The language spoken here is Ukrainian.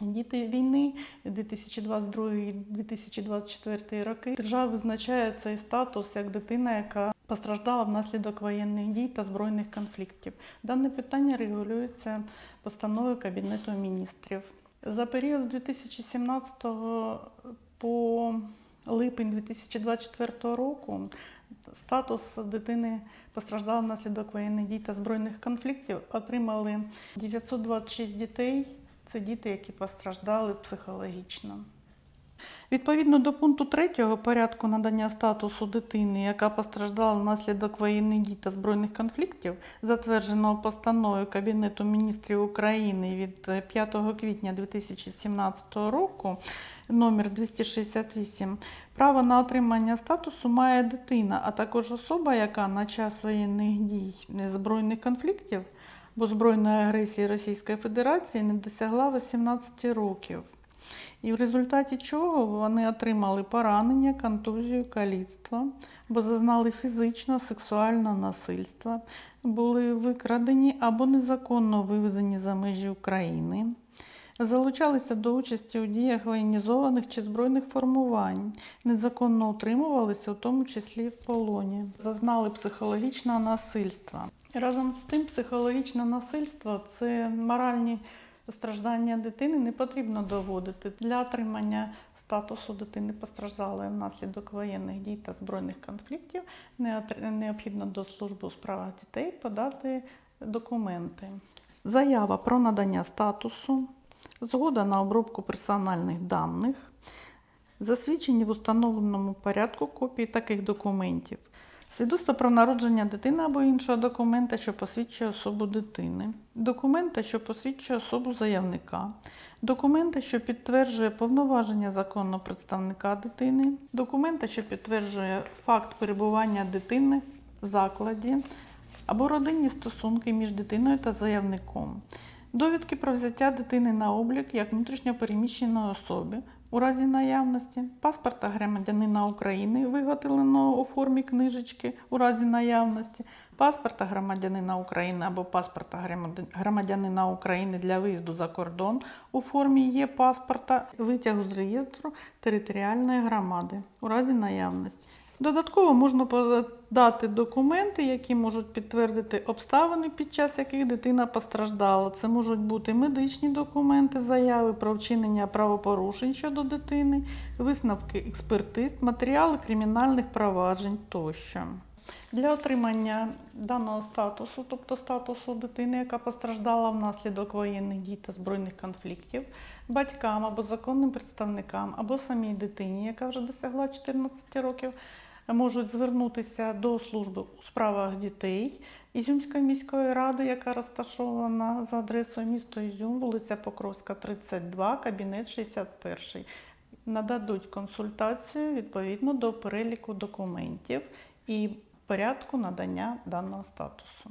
Діти війни 2022-2024 роки держава визначає цей статус як дитина, яка постраждала внаслідок воєнних дій та збройних конфліктів. Дане питання регулюється постановою Кабінету міністрів. За період з 2017 по липень 2024 року статус дитини постраждала внаслідок воєнних дій та збройних конфліктів отримали 926 дітей. Це діти, які постраждали психологічно. Відповідно до пункту 3 порядку надання статусу дитини, яка постраждала внаслідок воєнних дій та збройних конфліктів, затвердженого постановою Кабінету міністрів України від е, 5 квітня 2017 року, номер 268, право на отримання статусу має дитина, а також особа, яка на час воєнних дій е, збройних конфліктів або збройної агресії Російської Федерації не досягла 18 років. І в результаті чого вони отримали поранення, контузію, каліцтво, бо зазнали фізичного, сексуального насильства, були викрадені або незаконно вивезені за межі України, залучалися до участі у діях воєнізованих чи збройних формувань, незаконно утримувалися, у тому числі в полоні, зазнали психологічного насильства. Разом з тим, психологічне насильство це моральні страждання дитини не потрібно доводити для отримання статусу дитини постраждалої внаслідок воєнних дій та збройних конфліктів. Необхідно до служби у справах дітей подати документи. Заява про надання статусу, згода на обробку персональних даних, засвідчені в установленому порядку копії таких документів. Свідоцтво про народження дитини або іншого документа, що посвідчує особу дитини, документа, що посвідчує особу заявника, документа, що підтверджує повноваження законного представника дитини, документа, що підтверджує факт перебування дитини в закладі або родинні стосунки між дитиною та заявником, довідки про взяття дитини на облік як внутрішньопереміщеної особи у разі наявності, паспорта громадянина України, виготовленого у формі книжечки у разі наявності, паспорта громадянина України або паспорта громадянина України для виїзду за кордон у формі є паспорта, витягу з реєстру територіальної громади у разі наявності. Додатково можна подати документи, які можуть підтвердити обставини, під час яких дитина постраждала. Це можуть бути медичні документи, заяви про вчинення правопорушень щодо дитини, висновки експертиз, матеріали кримінальних проваджень тощо. Для отримання даного статусу, тобто статусу дитини, яка постраждала внаслідок воєнних дій та збройних конфліктів, батькам або законним представникам, або самій дитині, яка вже досягла 14 років, можуть звернутися до служби у справах дітей Ізюмської міської ради, яка розташована за адресою місто Ізюм, вулиця Покровська, 32, кабінет 61. Нададуть консультацію відповідно до переліку документів і порядку надання даного статусу.